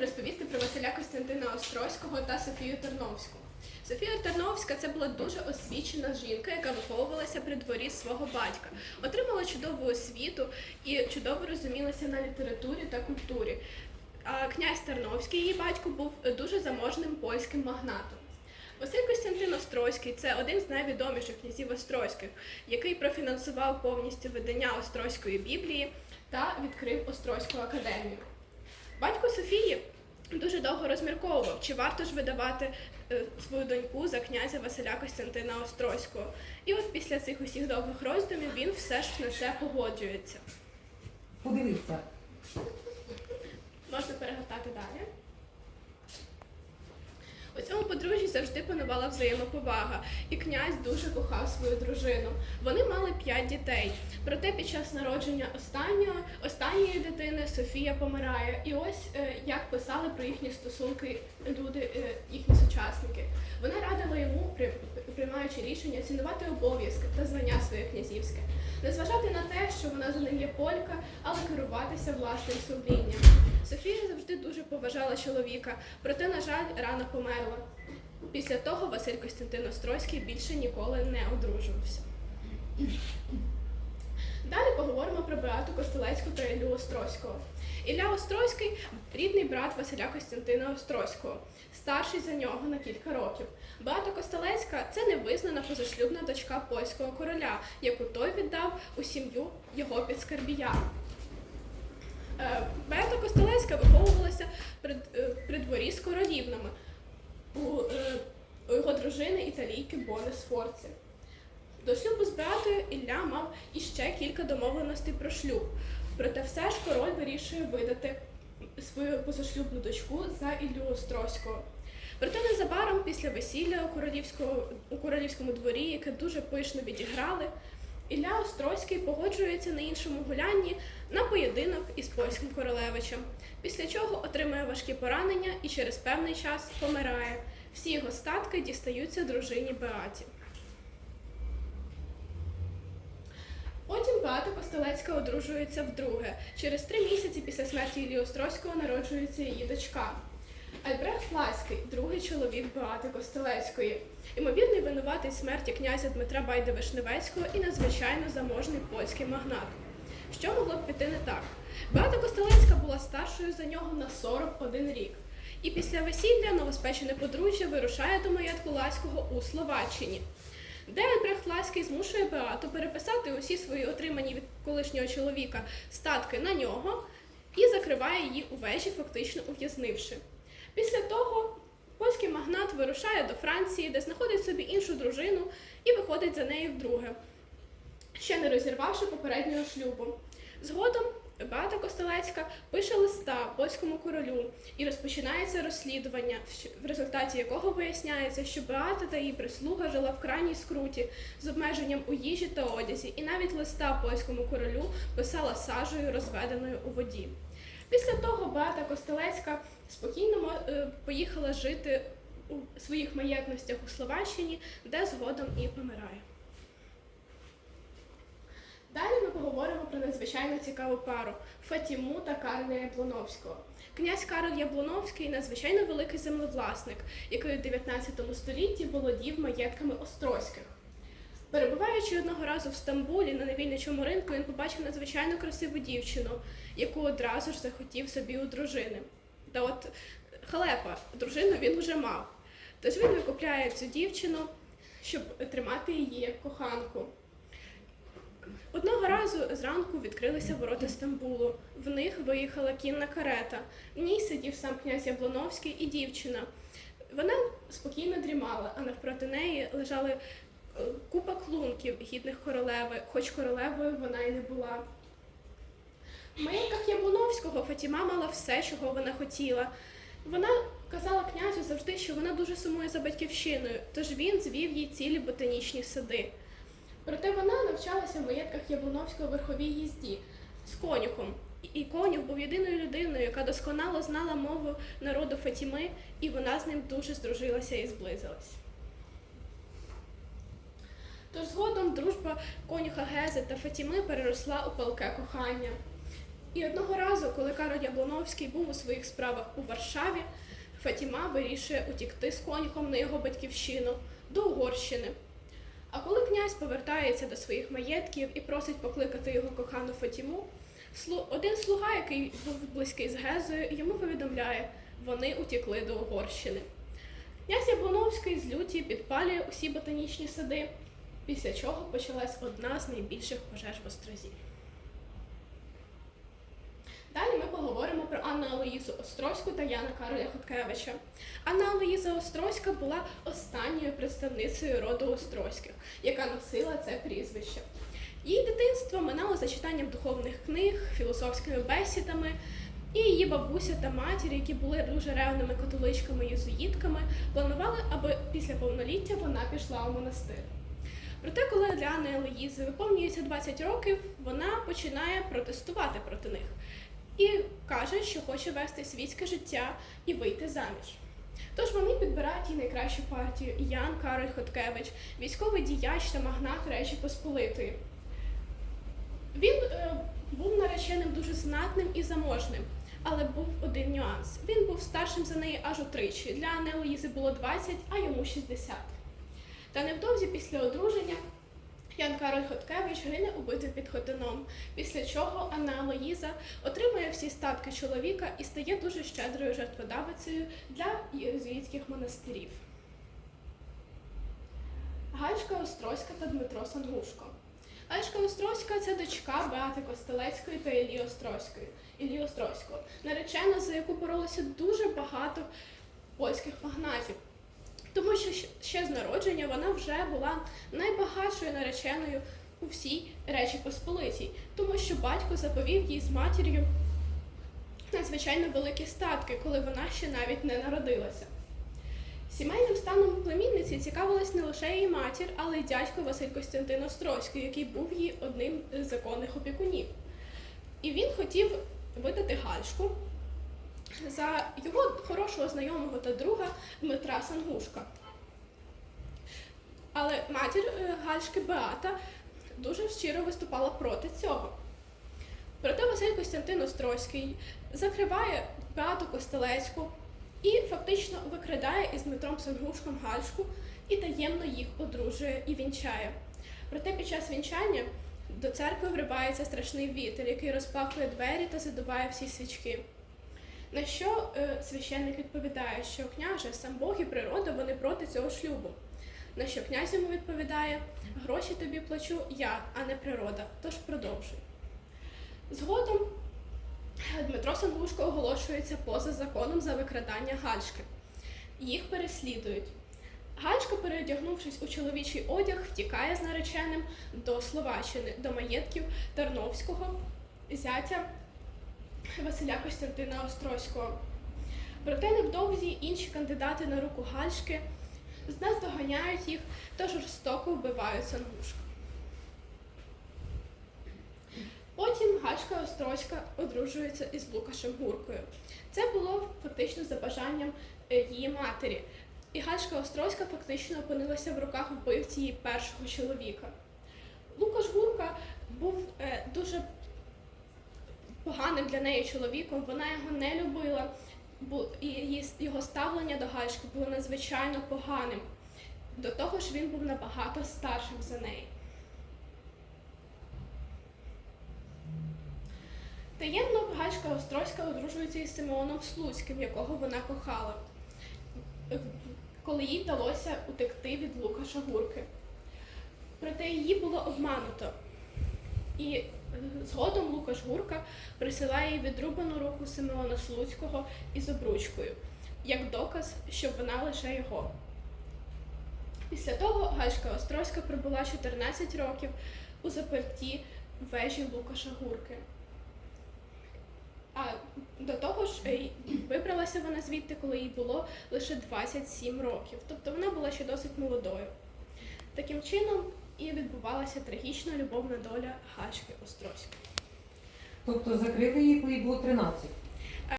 розповісти про Василя Костянтина Острозького та Софію Терновську. Софія Терновська це була дуже освічена жінка, яка виховувалася при дворі свого батька, отримала чудову освіту і чудово розумілася на літературі та культурі. А князь Терновський, її батько, був дуже заможним польським магнатом. Василь Костянтин Острозький це один з найвідоміших князів Острозьких, який профінансував повністю видання Острозької Біблії та відкрив Острозьку академію. Батько Софії дуже довго розмірковував, чи варто ж видавати е, свою доньку за князя Василя Костянтина Острозького. І от після цих усіх довгих роздумів він все ж на це погоджується. Подивіться. Можна перегортати далі. У цьому подружжі завжди панувала взаємоповага, і князь дуже кохав свою дружину. Вони мали п'ять дітей. Проте під час народження останнього, останньої дитини Софія помирає. І ось е, як писали про їхні стосунки люди, е, їхні сучасники. Вона радила йому, приймаючи рішення, цінувати обов'язки та звання своє князівське, не зважати на те, що вона за ним є полька, але керуватися власним сумлінням. Софія завжди дуже поважала чоловіка, проте, на жаль, рано померла. Після того Василь Костянтин Острозький більше ніколи не одружувався. Далі поговоримо про Беату Костелецьку та Іллю Острозького. Ілля Острозький рідний брат Василя Костянтина Острозького, старший за нього на кілька років. Беата Костелецька це невизнана позашлюбна дочка польського короля, яку той віддав у сім'ю його підскарбія. Е, Беата Костелецька виховувалася при, е, при дворі з королівнами у, е, у його дружини італійки Бони Сфорці. До шлюбу з Беатою Ілля мав іще кілька домовленостей про шлюб. Проте все ж король вирішує видати свою позашлюбну дочку за Іллю Острозького. Проте незабаром після весілля у, у королівському дворі, яке дуже пишно відіграли, Ілля Острозький погоджується на іншому гулянні на поєдинок із польським королевичем, після чого отримує важкі поранення і через певний час помирає. Всі його статки дістаються дружині Беаті. Потім Беата Костелецька одружується вдруге. Через три місяці після смерті Іллі Острозького народжується її дочка. Альбрехт Ласький, другий чоловік Беати Костелецької, ймовірний винуватий смерті князя Дмитра Байда Вишневецького і надзвичайно заможний польський магнат. Що могло б піти не так? Беата Костелецька була старшою за нього на 41 рік. І після весілля новоспечене подружжя вирушає до маєтку Ласького у Словаччині де Альбрехт Ласький змушує Беату переписати усі свої отримані від колишнього чоловіка статки на нього і закриває її у вежі, фактично ув'язнивши. Після того польський магнат вирушає до Франції, де знаходить собі іншу дружину і виходить за нею вдруге, ще не розірвавши попереднього шлюбу. Згодом Беата Костелецька пише листа польському королю і розпочинається розслідування, в результаті якого виясняється, що Беата та її прислуга жила в крайній скруті з обмеженням у їжі та одязі, і навіть листа польському королю писала сажею, розведеною у воді. Після того Беата Костелецька спокійно е, поїхала жити у своїх маєтностях у Словаччині, де згодом і помирає. Далі ми поговоримо про надзвичайно цікаву пару Фатіму та Карля Яблоновського. Князь Карл Яблоновський надзвичайно великий землевласник, який у 19 столітті володів маєтками Острозьких. Перебуваючи одного разу в Стамбулі на невільничому ринку, він побачив надзвичайно красиву дівчину, яку одразу ж захотів собі у дружини. Та от халепа, дружину він вже мав. Тож він викупляє цю дівчину, щоб тримати її як коханку. Одного разу зранку відкрилися ворота Стамбулу. В них виїхала кінна карета. В ній сидів сам князь Яблоновський і дівчина. Вона спокійно дрімала, а навпроти неї лежали е, купа клунків, гідних королеви, хоч королевою вона й не була. В маєтках Яблоновського Фатіма мала все, чого вона хотіла. Вона казала князю завжди, що вона дуже сумує за батьківщиною, тож він звів їй цілі ботанічні сади. Проте вона навчалася в маєтках Яблоновського верховій їзді з конюхом. І конюх був єдиною людиною, яка досконало знала мову народу Фатіми, і вона з ним дуже здружилася і зблизилась. Тож згодом дружба конюха Гези та Фатіми переросла у палке кохання. І одного разу, коли Кароль Яблоновський був у своїх справах у Варшаві, Фатіма вирішує утікти з конюхом на його батьківщину до Угорщини. А коли князь повертається до своїх маєтків і просить покликати його кохану Фатіму, один слуга, який був близький з Гезою, йому повідомляє, вони утікли до Угорщини. Князь Яблоновський з люті підпалює усі ботанічні сади, після чого почалась одна з найбільших пожеж в Острозі. Далі ми поговоримо про Анну Алоїзу Острозьку та Яна Кароля Хоткевича. Анна Алоїза Острозька була останньою представницею роду Острозьких, яка носила це прізвище. Її дитинство минало за читанням духовних книг, філософськими бесідами, і її бабуся та матір, які були дуже ревними католичками єзуїтками, планували, аби після повноліття вона пішла у монастир. Проте, коли для Анни Алоїзи виповнюється 20 років, вона починає протестувати проти них і каже, що хоче вести світське життя і вийти заміж. Тож вони підбирають їй найкращу партію Ян Кароль Хоткевич, військовий діяч та магнат Речі Посполитої. Він е, був нареченим дуже знатним і заможним, але був один нюанс. Він був старшим за неї аж утричі. Для Анни Луїзи було 20, а йому 60. Та невдовзі після одруження Ян Кароль Хоткевич гине убитий під Хотином, після чого Анна Лоїза отримує всі статки чоловіка і стає дуже щедрою жертводавицею для єзуїтських монастирів. Гальшка Острозька та Дмитро Сангушко. Гальшка Острозька це дочка Беати Костелецької та Іллі Острозької. Іллі Острозького, наречена, за яку боролося дуже багато польських магнатів. Тому що ще з народження вона вже була найбагатшою нареченою у всій Речі Посполитій, тому що батько заповів їй з матір'ю надзвичайно великі статки, коли вона ще навіть не народилася. Сімейним станом племінниці цікавилась не лише її матір, але й дядько Василь Костянтин Острозький, який був її одним з законних опікунів. І він хотів видати Гальшку за його хорошого знайомого та друга Дмитра Сангушка. Але матір е, Гальшки Беата дуже щиро виступала проти цього. Проте Василь Костянтин Острозький закриває Беату Костелецьку і фактично викрадає із Дмитром Сангушком Гальшку і таємно їх одружує і вінчає. Проте під час вінчання до церкви вривається страшний вітер, який розпахує двері та задуває всі свічки. На що е, священник відповідає, що княже, сам Бог і природа вони проти цього шлюбу. На що князь йому відповідає: гроші тобі плачу я, а не природа, тож продовжуй. Згодом е, Дмитро Сангушко оголошується поза законом за викрадання Гальшки. Їх переслідують. Гальшка, переодягнувшись у чоловічий одяг, втікає з нареченим до Словаччини, до маєтків Тарновського, зятя Василя Костянтина Острозького. Проте невдовзі інші кандидати на руку Гальшки наздоганяють їх та жорстоко вбивають Сангушка. Потім Гальшка Острозька одружується із Лукашем Гуркою. Це було фактично за бажанням е, її матері. І Гальшка Острозька фактично опинилася в руках вбивці її першого чоловіка. Лукаш Гурка був е, дуже поганим для неї чоловіком, вона його не любила, і його ставлення до Гальшки було надзвичайно поганим. До того ж, він був набагато старшим за неї. Таємно Гальшка Острозька одружується із Симеоном Слуцьким, якого вона кохала, коли їй вдалося утекти від Лукаша Гурки. Проте її було обмануто. І згодом Лукаш Гурка присилає їй відрубану руку Симеона Слуцького із обручкою, як доказ, що вона лише його. Після того Гальшка Острозька пробула 14 років у заперті вежі Лукаша Гурки. А до того ж, вибралася вона звідти, коли їй було лише 27 років. Тобто вона була ще досить молодою. Таким чином і відбувалася трагічна любовна доля Гальшки Острозької. Тобто закрили її, коли їй було 13.